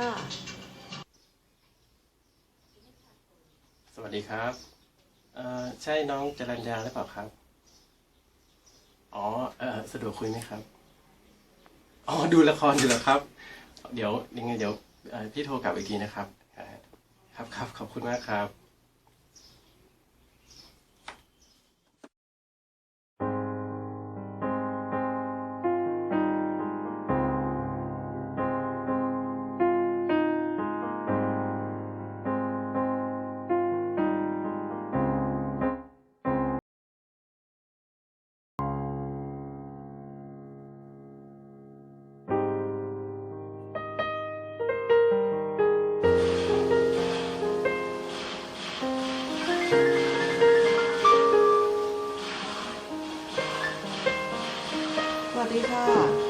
ค่ะ สวัสดีครับ เอ่อ ใช่น้องจรัญญาหรือเปล่าครับ อ๋อ เอ่อ สะดวกคุยไหมครับ อ๋อ ดูละครอยู่แล้วครับ เดี๋ยวยังไงเดี๋ยวเอ่อพี่โทรกลับอีกทีนะครับ ครับครับขอบคุณมากครับ ดีค่ะ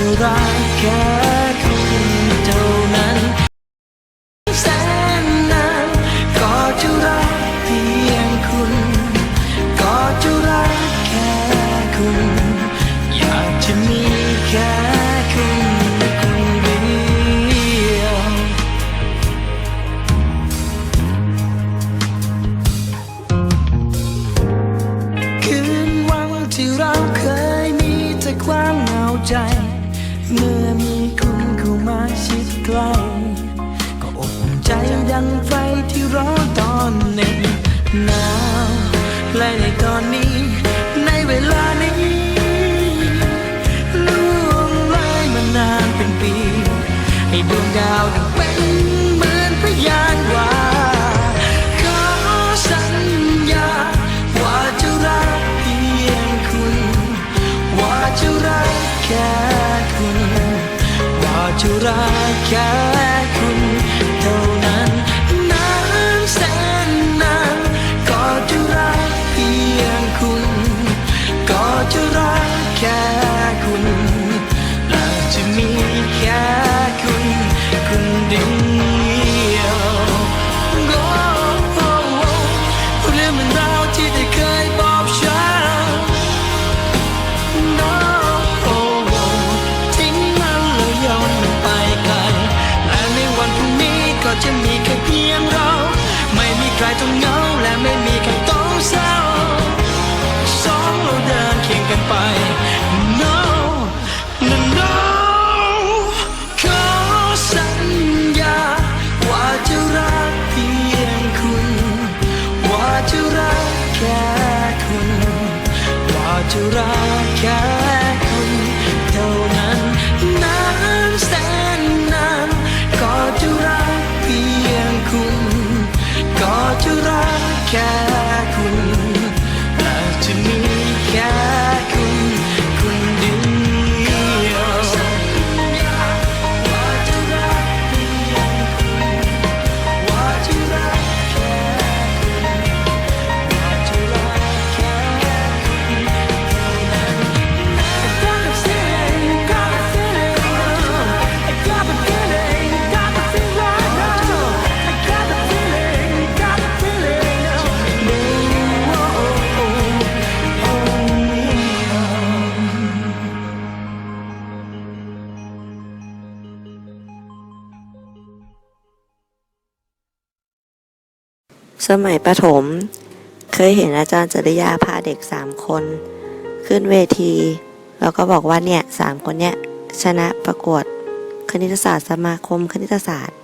จะรักแค่คุณเท่านั้นแสนนานก็จะรักเพียงคุณ ก็จะรักแค่คุณ อยากจะมีแค่คุณคนเดียวคืนวันที่เราเคยมีแต่ความเหงาใจ กล้ก็อบใจดังไฟที่ร้อนตอนหนึ่งหนาวและในตอนนี้ ในเวลานี้ล่วงเลยมานานเป็นปี ให้ดวงดาวดัง จะรักแค่คุณเท่านั้นนานแสนนานก็จะรักเพียงคุณ ก็จะรักแค่คุณและจะมีแค่คุณคนเดียว รั สมัยประถม เคยเห็นอาจารย์จริยาพาเด็กสามคน ขึ้นเวที แล้วก็บอกว่าเนี่ยสามคนเนี่ยชนะประกวดคณิตศาสตร์สมาคมคณิตศาสตร์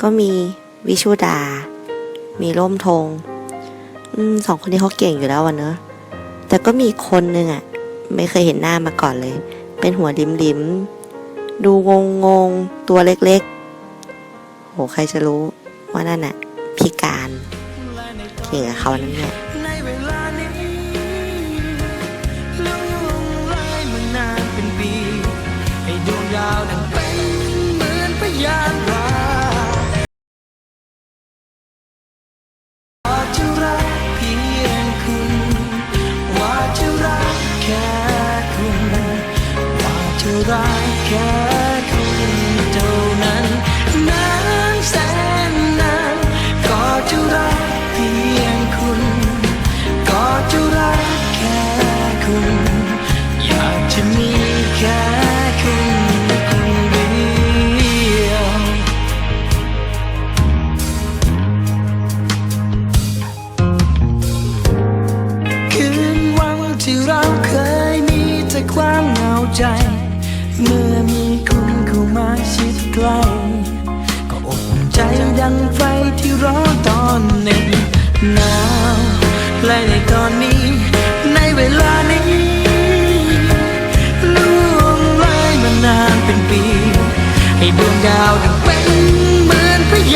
ก็มีวิชุดา มีร่มธงอสองคนนี้เขาเก่งอยู่แล้วอะเนอะแต่ก็มีคนหนึ่งอะไม่เคยเห็นหน้ามาก่อนเลย เป็นหัวดิมดิมดูงงงๆตัวเล็กๆโหใครจะรู้ว่านั่นอะ พิการเก่งกับเขานั่นเนี่ย เมื่อมีคุณเข้ามาชิดใกล้ก็อบใจดังไฟที่ร้อนตอนเหน็บหนาวและในตอนนี้ ในเวลานี้ล่วงเลยมานานเป็นปี ให้ดวงดาวดังเป็นเหมือนพระยา